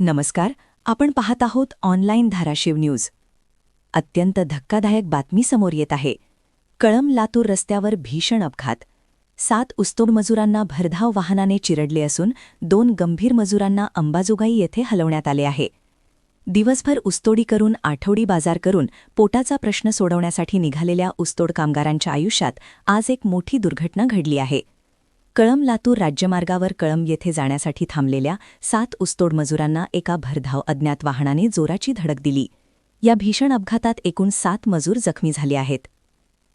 नमस्कार आपण पाहत आहोत ऑनलाईन धाराशिव न्यूज. अत्यंत धक्कादायक बातमी समोर येत आहे. कळम लातूर रस्त्यावर भीषण अपघात. सात उस्तोड मजुरांना भरधाव वाहनाने चिरडले असून दोन गंभीर मजुरांना अंबाजोगाई येथे हलवण्यात आले आहे. दिवसभर उस्तोडी करून आठवडी बाजार करून पोटाचा प्रश्न सोडवण्यासाठी निघालेल्या उस्तोड कामगारांच्या आयुष्यात आज एक मोठी दुर्घटना घडली आहे. कळम लातूर राज्यमार्गावर कळम येथे जाण्यासाठी थांबलेल्या सात उस्तोड मजुरांना एका भरधाव अज्ञात वाहनाने जोराची धडक दिली. या भीषण अपघातात एकूण सात मजूर जखमी झाले आहेत.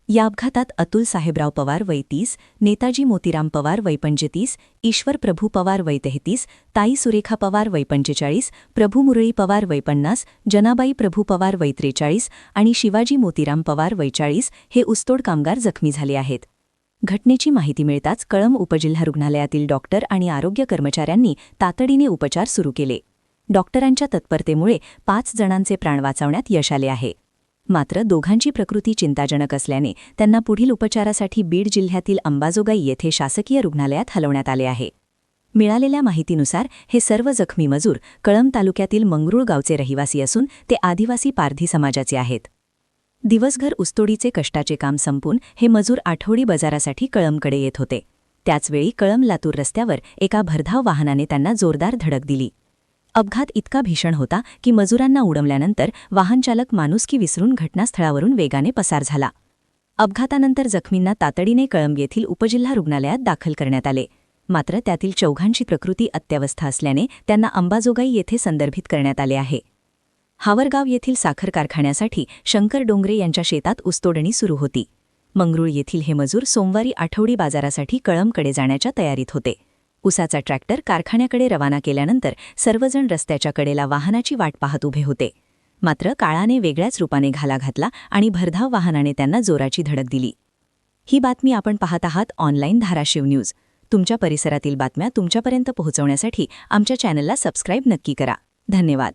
या अपघातात अतुल साहेबराव पवार वय तीस नेताजी मोतीराम पवार वय पंचेतीस ईश्वर प्रभू पवार वय तेहतीस ताई सुरेखा पवार वय पंचेचाळीस प्रभू मुरळी पवार वय पन्नास जनाबाई प्रभू पवार वय त्रेचाळीस आणि शिवाजी मोतीराम पवार वय चाळीस हे उस्तोड कामगार जखमी झाले आहेत. घटनेची माहिती मिळताच कळम उपजिल्हा रुग्णालयातील डॉक्टर आणि आरोग्य कर्मचाऱ्यांनी तातडीने उपचार सुरू केले. डॉक्टरांच्या तत्परतेमुळे पाच जणांचे प्राण वाचवण्यात यश आले आहे. मात्र दोघांची प्रकृती चिंताजनक असल्याने त्यांना पुढील उपचारासाठी बीड जिल्ह्यातील अंबाजोगाई येथे शासकीय रुग्णालयात हलवण्यात आले आहे. मिळालेल्या माहितीनुसार हे सर्व जखमी मजूर कळम तालुक्यातील मंगरूळ गावचे रहिवासी असून ते आदिवासी पारधी समाजाचे आहेत. दिवसभर उस्तोडीचे कष्टाचे काम संपून हे मजूर आठवडी बाजारासाठी कळमकडे येत होते. त्याचवेळी कळम लातूर रस्त्यावर एका भरधाव वाहनाने त्यांना जोरदार धडक दिली. अपघात इतका भीषण होता की मजुरांना उडवल्यानंतर वाहनचालक माणुसकी विसरून घटनास्थळावरून वेगाने पसार झाला. अपघातानंतर जखमींना तातडीने कळंब येथील उपजिल्हा रुग्णालयात दाखल करण्यात आले. मात्र त्यातील चौघांची प्रकृती अत्यवस्था असल्याने त्यांना अंबाजोगाई येथे संदर्भित करण्यात आले आहे. हावरगाव येथील साखर कारखान्यासाठी शंकर डोंगरे यांच्या शेतात उस्तोडणी सुरू होती. मंगरूळ येथील हे मजूर सोमवारी आठवडी बाजारासाठी कळमकडे जाण्याच्या तयारीत होते. उसाचा ट्रॅक्टर कारखान्याकडे रवाना केल्यानंतर सर्वजण रस्त्याच्या कडेला वाहनाची वाट पाहत उभे होते. मात्र काळाने वेगळ्याच रूपाने घाला घातला आणि भरधाव वाहनाने त्यांना जोराची धडक दिली. ही बातमी आपण पाहत आहात ऑनलाईन धाराशिव न्यूज. तुमच्या परिसरातील बातम्या तुमच्यापर्यंत पोहोचवण्यासाठी आमच्या चॅनलला सबस्क्राईब नक्की करा. धन्यवाद.